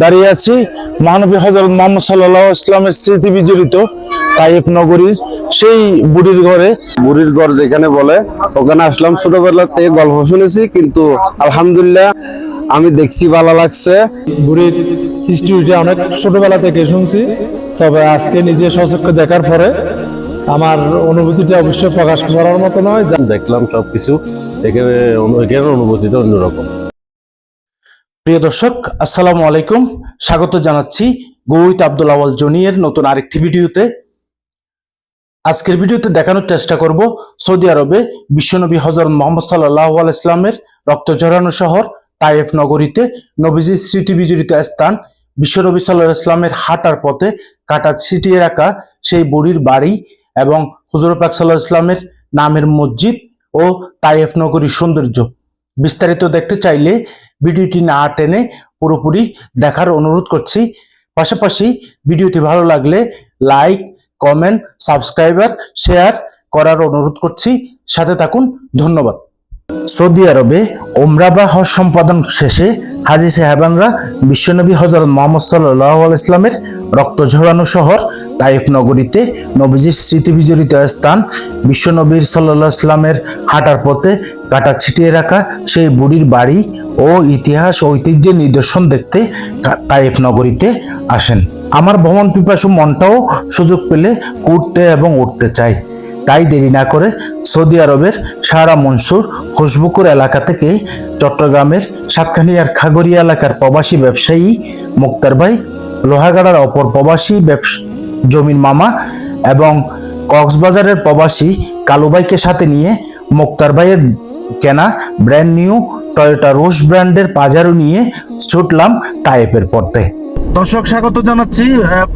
দাঁড়িয়ে আছি। মহানবী হজরত মোহাম্মদ সাল্লাহ ইসলামের স্মৃতি বিজড়িত তাইফ নগরীর সেই বুড়ির ঘরে। বুড়ির ঘর যেখানে বলে ওখানে আসলাম ছোটবেলা থেকে গল্প শুনেছি কিন্তু আলহামদুলিল্লাহ আমি দেখছি ভালো লাগছে। বুড়ির হিস্ট্রিটা অনেক ছোটবেলা থেকে শুনছি তবে আজকে নিজে সচক্ষে দেখার পরে আমার অনুভূতিটা অবশ্যই প্রকাশ করার মতো নয়। দেখলাম সবকিছু এখানে অনুভূতিটা অন্যরকম। প্রিয় দর্শক, আসসালামু আলাইকুম। স্বাগত জানাচ্ছি গৌরিত আব্দুল আওয়াল জনিয়ের নতুন আরেকটি ভিডিওতে। আজকের ভিডিওতে দেখানোর চেষ্টা করব সৌদি আরবে বিশ্বনবী হজরত মোহাম্মদ সাল্লাহ আল ইসলামের রক্ত ঝরানো শহর তায়েফ নগরীতে নবীজির স্মৃতি বিজড়িত স্থান বিশ্বনবী সাল্লাহ ইসলামের হাঁটার পথে কাটা ছিটিয়ে রাখা সেই বুড়ির বাড়ি এবং হুজুর পাক সাল্লাহ ইসলামের নামের মসজিদ ও তায়েফ নগরীর সৌন্দর্য। বিস্তারিত দেখতে চাইলে ভিডিওটি না টেনে পুরোপুরি দেখার অনুরোধ করছি। পাশাপাশি ভিডিওটি ভালো লাগলে লাইক, কমেন্ট, সাবস্ক্রাইবার, শেয়ার করার অনুরোধ করছি। সাথে থাকুন, ধন্যবাদ। সৌদি আরবে ওমরা বা হজ সম্পাদন শেষে হাজি সাহেবানরা বিশ্বনবী হজরত মোহাম্মদ সাল্লাহ ইসলামের রক্ত ঝরানো শহর তাইফ নগরীতে নবীজির স্মৃতি বিজড়িত স্থান। বিশ্বনবীর সাল্লাহ ইসলামের হাঁটার পথে কাটা ছিটিয়ে রাখা সেই বুড়ির বাড়ি ও ইতিহাস ঐতিহ্যের নিদর্শন দেখতে তাইফ নগরীতে আসেন। আমার ভ্রমণ পিপাসু মনটাও সুযোগ পেলে ঘুরতে এবং উঠতে চায় তাই দেরি না করে সৌদি আরবের সারা মনসুর খুশবুকুর এলাকা থেকে চট্টগ্রামের সাতখানিয়ার খাগড়িয়া এলাকার প্রবাসী ব্যবসায়ী মুক্তার ভাই লোহাগাড়ার অপর প্রবাসী ব্যবস- জমির মামা এবং কক্সবাজারের প্রবাসী কালুবাইকে সাথে নিয়ে মুক্তার ভাইয়ের কেনা ব্র্যান্ড নিউ টয়োটা রোশ ব্র্যান্ডের পাজারও নিয়ে ছুটলাম টাইপের পথে। দর্শক, স্বাগত জানাচ্ছি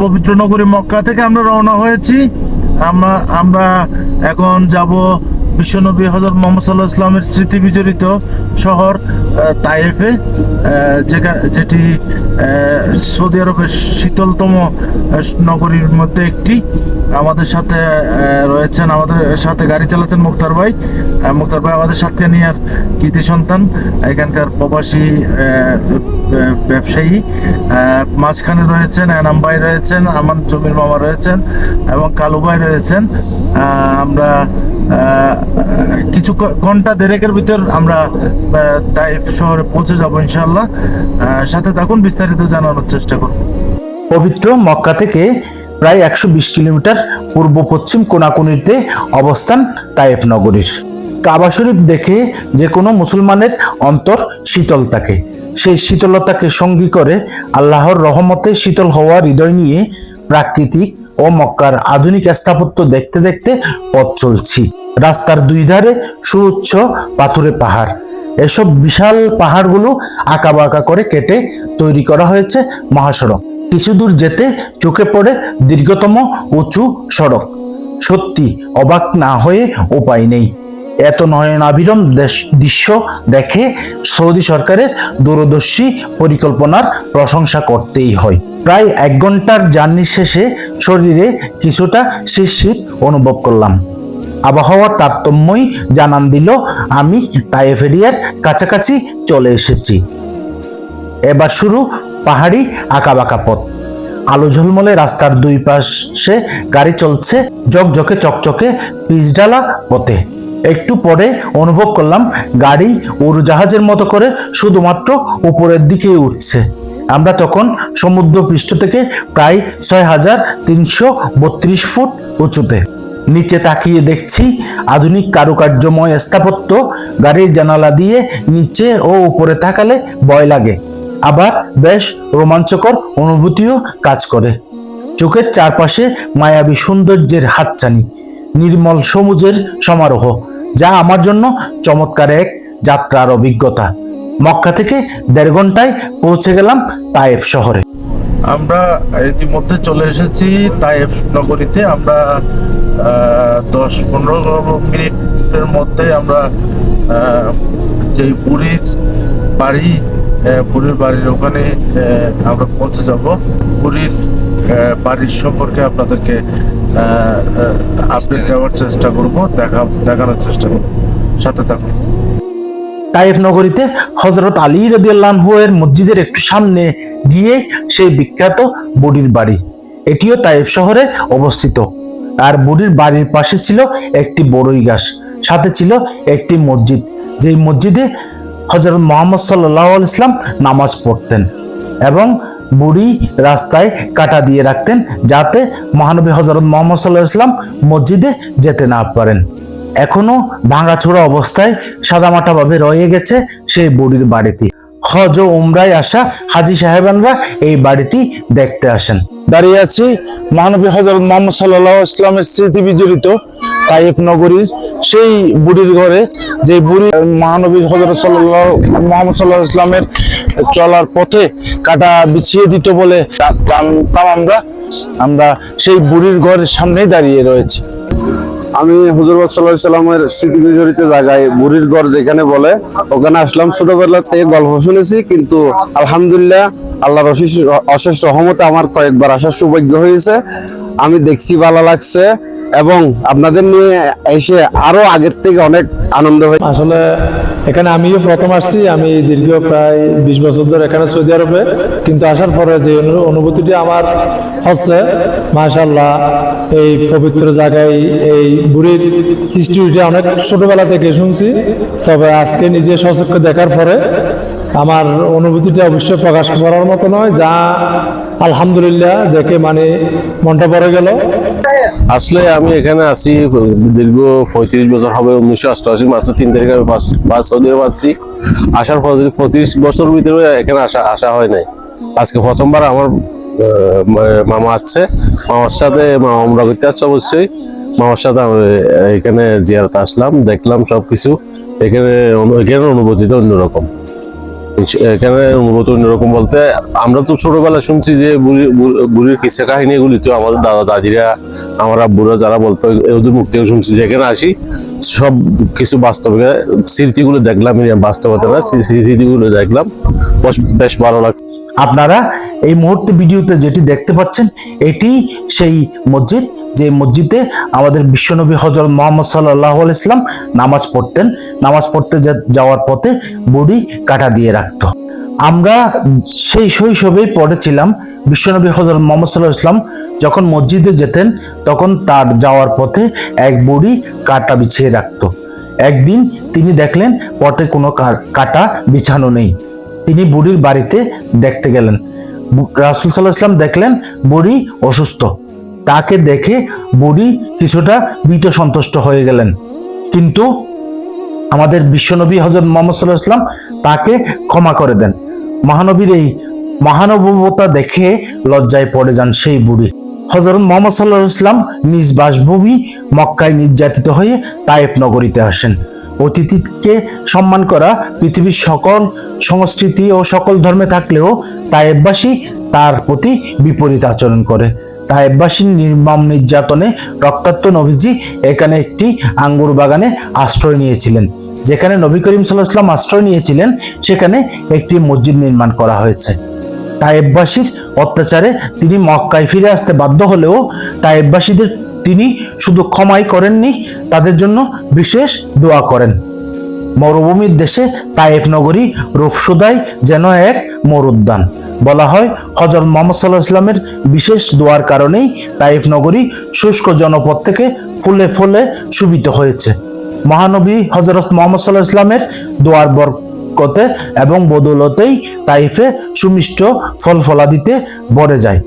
পবিত্র নগরী মক্কা থেকে আমরা রওনা হয়েছি। আমরা আমরা এখন যাব বিশ্বনবী হজরত মোহাম্মদ সাল্লাহ ইসলামের স্মৃতি বিজড়িত শহর যেখা- যেটি সৌদি আরবের শীতলতম নগরীর মধ্যে একটি। আমাদের সাথে রয়েছেন, আমাদের সাথে গাড়ি চালাচ্ছেন মুক্তার ভাই। মুক্তার ভাই আমাদের সাথে নিয়ার কৃতি সন্তান। এখানকার প্রবাসী ব্যবসায়ী মাঝখানে রয়েছেন এনাম ভাই রয়েছেন আমার জমির মামা রয়েছেন এবং কালু ভাই রয়েছেন। আমরা কিছু ঘণ্টা দেড়েকের ভিতর আমরা তাইফ শহরে পৌঁছে যাব ইনশাল্লাহ সাথে থাকুন, বিস্তারিত জানানোর চেষ্টা করব। পবিত্র মক্কা থেকে প্রায় একশো বিশ কিলোমিটার পূর্ব পশ্চিম কোনাকুনিতে অবস্থান তায়েফ নগরীর। কাবা শরীফ দেখে যে কোনো মুসলমানের অন্তর শীতল থাকে। সেই শীতলতাকে সঙ্গী করে আল্লাহর রহমতে শীতল হওয়া হৃদয় নিয়ে প্রাকৃতিক ও মক্কার আধুনিক স্থাপত্য দেখতে দেখতে পথ চলছি। রাস্তার দুই ধারে সুউচ্চ পাথুরে পাহাড়। এসব বিশাল পাহাড়গুলো আঁকা বাঁকা করে কেটে তৈরি করা হয়েছে মহাসড়ক। কিছু দূর যেতে চোখে পড়ে দীর্ঘতম উঁচু সড়ক। সত্যি অবাক না হয়ে উপায় নেই। এত নয়নাভিরম দেশ- দৃশ্য দেখে সৌদি সরকারের দূরদর্শী পরিকল্পনার প্রশংসা করতেই হয়। প্রায় এক ঘণ্টার জার্নি শেষে শরীরে কিছুটা শীত অনুভব করলাম। আবহাওয়ার তারতম্যই জানান দিল, আমি তাইফ এরিয়ার কাছাকাছি চলে এসেছি। এবার শুরু পাহাড়ি আঁকাবাঁকা পথ। আলো ঝলমলে রাস্তার দুই পাশে গাড়ি চলছে জকজকে চকচকে পিচডালা পথে। একটু পরে অনুভব করলাম গাড়ি উড়োজাহাজের মতো করে শুধুমাত্র উপরের দিকেই উঠছে। আমরা তখন সমুদ্র পৃষ্ঠ থেকে প্রায় ছয় হাজার তিনশো বত্রিশ ফুট উঁচুতে নিচে তাকিয়ে দেখছি আধুনিক কারুকার্যময় স্থাপত্য, গাড়ির জানালা দিয়ে নিচে ও উপরে তাকালে ভয় লাগে। আবার বেশ রোমাঞ্চকর অনুভূতিও কাজ করে। চোখের চারপাশে মায়াবী সৌন্দর্যের হাতছানি, নির্মল সমুজের সমারোহ। যা আমার জন্য চমৎকার এক যাত্রার অভিজ্ঞতা। মক্কা থেকে দেড় ঘন্টায় পৌঁছে গেলাম তায়েফ শহরে। আমরা ইতিমধ্যে চলে এসেছি তাইফ নগরীতে। আমরা দশ পনেরো মিনিটের মধ্যে আমরা যে পুরীর বাড়ি পুরীর বাড়ির ওখানে আমরা পৌঁছে যাব। পুরীর বাড়ির সম্পর্কে আপনাদেরকে আপডেট দেওয়ার চেষ্টা করব, দেখা, দেখানোর চেষ্টা করব। সাথে থাকুন। তাইফ নগরীতে হজরত আলী রদিয়াল্লাহু মসজিদের একটু সামনে গিয়ে সেই বিখ্যাত বুড়ির বাড়ি। এটিও তাইফ শহরে অবস্থিত। আর বুড়ির বাড়ির পাশে ছিল একটি বড়ই গাছ, সাথে ছিল একটি মসজিদ। যেই মসজিদে হজরত মোহাম্মদ সাল্লাহ ইসলাম নামাজ পড়তেন এবং বুড়ি রাস্তায় কাটা দিয়ে রাখতেন যাতে মহানবী হজরত মোহাম্মদ সাল্লাহ ইসলাম মসজিদে যেতে না পারেন। এখনও ভাঙাচোরা অবস্থায় সাদামাটাভাবে রয়ে গেছে সেই বুড়ির বাড়িটি। হজ ও উমরায় আসা হাজি সাহেবানরা এই বাড়িটি দেখতে আসেন। দাঁড়িয়ে আছি মহানবী হজরত মোহাম্মদ সাল্লাহ ইসলামের স্মৃতি বিজড়িত তাইফ নগরীর সেই বুড়ির ঘরে, যে বুড়ি মহানবী হজরত সাল্লাহ মোহাম্মদ সাল্লাহ ইসলামের চলার পথে কাটা বিছিয়ে দিত বলে জানতাম আমরা। আমরা সেই বুড়ির ঘরের সামনেই দাঁড়িয়ে রয়েছি। আমি হুজুরবাদ সাল্লাহ সাল্লামের স্মৃতি বিজড়িত জায়গায় বুড়ির ঘর যেখানে বলে, ওখানে আসলাম ছোটবেলা থেকে গল্প শুনেছি, কিন্তু আলহামদুলিল্লাহ আল্লাহর অশেষ অশেষ রহমতে আমার কয়েকবার আসার সৌভাগ্য হয়েছে। আমি দেখছি ভালো লাগছে। এবং আপনাদের নিয়ে এসে আরও আগের থেকে অনেক আনন্দ হয়েছে। আসলে এখানে আমিও প্রথম আসছি, আমি দীর্ঘ প্রায় বিশ বছর ধরে এখানে সৌদি আরবে। কিন্তু আসার পরে যে অনুভূতিটি আমার হচ্ছে মাশাল্লাহ এই পবিত্র জায়গায় এই বুড়ির হিস্ট্রিটা অনেক ছোটবেলা থেকে শুনছি। তবে আজকে নিজে সচক্ষে দেখার পরে আমার অনুভূতিটা অবশ্যই প্রকাশ করার মতো নয়, যা আলহামদুলিল্লাহ দেখে মানে মনটা পড়ে গেল। আসলে আমি এখানে আছি, দীর্ঘ পঁয়ত্রিশ বছর হবে, উনিশশো অষ্টআশি মাসের তিন তারিখে আমি পাঁচ সৌদি আসছি। আসার পঁয়ত্রিশ বছর ভিতরে এখানে আসা আসা হয় নাই। আজকে প্রথমবার আমার মামা আসছে। মামার সাথে মামা আমরা করতে আসছে অবশ্যই। মামার সাথে আমি এখানে জিয়ারত আসলাম, দেখলাম সব কিছু এখানে এখানে অনুভূতিটা অন্যরকম। এখানে অনুভূতি অন্যরকম বলতে, আমরা তো ছোটবেলায় শুনছি যে বুড়ি- বুড়ি- বুড়ির কিসা কাহিনী এগুলি, তো আমাদের দাদা, দাদিরা, আমার আব্বুরা যারা বলতো ওদের মুখ থেকে শুনছি যে এখানে আসি, সব কিছু বাস্তবে, স্মৃতিগুলো দেখলাম বাস্তবতা না স্মৃতিগুলো দেখলাম বেশ ভালো লাগছে। আপনারা এই মুহূর্তে ভিডিওতে যেটি দেখতে পাচ্ছেন, এটি সেই মসজিদ যে মসজিদে আমাদের বিশ্বনবী হজরত মোহাম্মদ সাল্লাহ ইসলাম নামাজ পড়তেন। নামাজ পড়তে যাওয়ার পথে বুড়ি কাটা দিয়ে রাখতো। আমরা সেই শৈশবেই পড়েছিলাম বিশ্বনবী হজরত মোহাম্মদ সাল্লাহ ইসলাম যখন মসজিদে যেতেন, তখন তার যাওয়ার পথে এক বুড়ি কাটা বিছিয়ে রাখত। একদিন তিনি দেখলেন পটে কোনো কাটা বিছানো নেই। তিনি বুড়ির বাড়িতে দেখতে গেলেন। রাসূল সাল্লাহ ইসলাম দেখলেন বুড়ি অসুস্থ। তাকে দেখে বুড়ি কিছুটা ভীত সন্তুষ্ট হয়ে গেলেন। কিন্তু আমাদের বিশ্বনবী হজরত মোহাম্মদ সাল্লাহ ইসলাম তাকে ক্ষমা করে দেন। মহানবীর এই মহানবতা দেখে লজ্জায় পড়ে যান সেই বুড়ি। হজরত মোহাম্মদ সাল্লাহ ইসলাম নিজ বাসভূমি মক্কায় নির্যাতিত হয়ে তায়েফ নগরীতে আসেন। অতিথিকে সম্মান করা পৃথিবীর সকল সংস্কৃতি ও সকল ধর্মে থাকলেও তায়েববাসী তার প্রতি বিপরীত আচরণ করে। তায়েববাসীর নির্মম নির্যাতনে রক্তাক্ত নবীজি এখানে একটি আঙ্গুর বাগানে আশ্রয় নিয়েছিলেন। যেখানে নবী করিম সাল্লাহাম আশ্রয় নিয়েছিলেন, সেখানে একটি মসজিদ নির্মাণ করা হয়েছে। তায়েববাসীর অত্যাচারে তিনি মক্কায় ফিরে আসতে বাধ্য হলেও তায়েববাসীদের তিনি শুধু ক্ষমাই করেননি, তাদের জন্য বিশেষ দোয়া করেন। মরুভূমির দেশে তায়েফ নগরী রূপসুদাই যেন এক মরুদ্যান। বলা হয় হজরত মোহাম্মদ সাল্লাহ ইসলামের বিশেষ দোয়ার কারণেই তাইফ নগরী শুষ্ক জনপদ থেকে ফুলে ফুলে শুভিত হয়েছে। মহানবী হজরত মোহাম্মদ সাল্লাহ ইসলামের দোয়ার বরকতে এবং বদৌলতেই তাইফে সুমিষ্ট ফল ফলাদিতে ভরে যায়।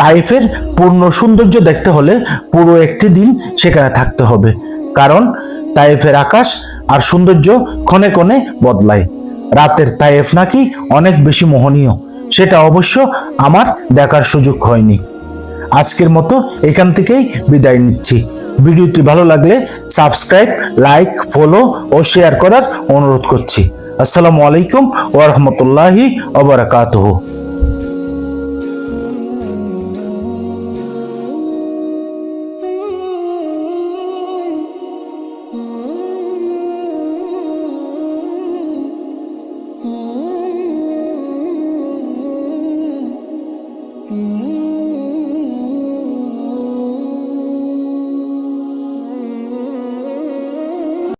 তাইফের পূর্ণ সৌন্দর্য দেখতে হলে পুরো একটি দিন সেখানে থাকতে হবে, কারণ তাইফের আকাশ আর সৌন্দর্য ক্ষণে ক্ষণে বদলায়। রাতের তাইফ নাকি অনেক বেশি মোহনীয়। সেটা অবশ্য আমার দেখার সুযোগ হয়নি। আজকের মতো এখান থেকেই বিদায় নিচ্ছি। ভিডিওটি ভালো লাগলে সাবস্ক্রাইব, লাইক, ফলো ও শেয়ার করার অনুরোধ করছি। আসসালামু আলাইকুম ওরহমতুল্লাহি ওবরাকাতুহু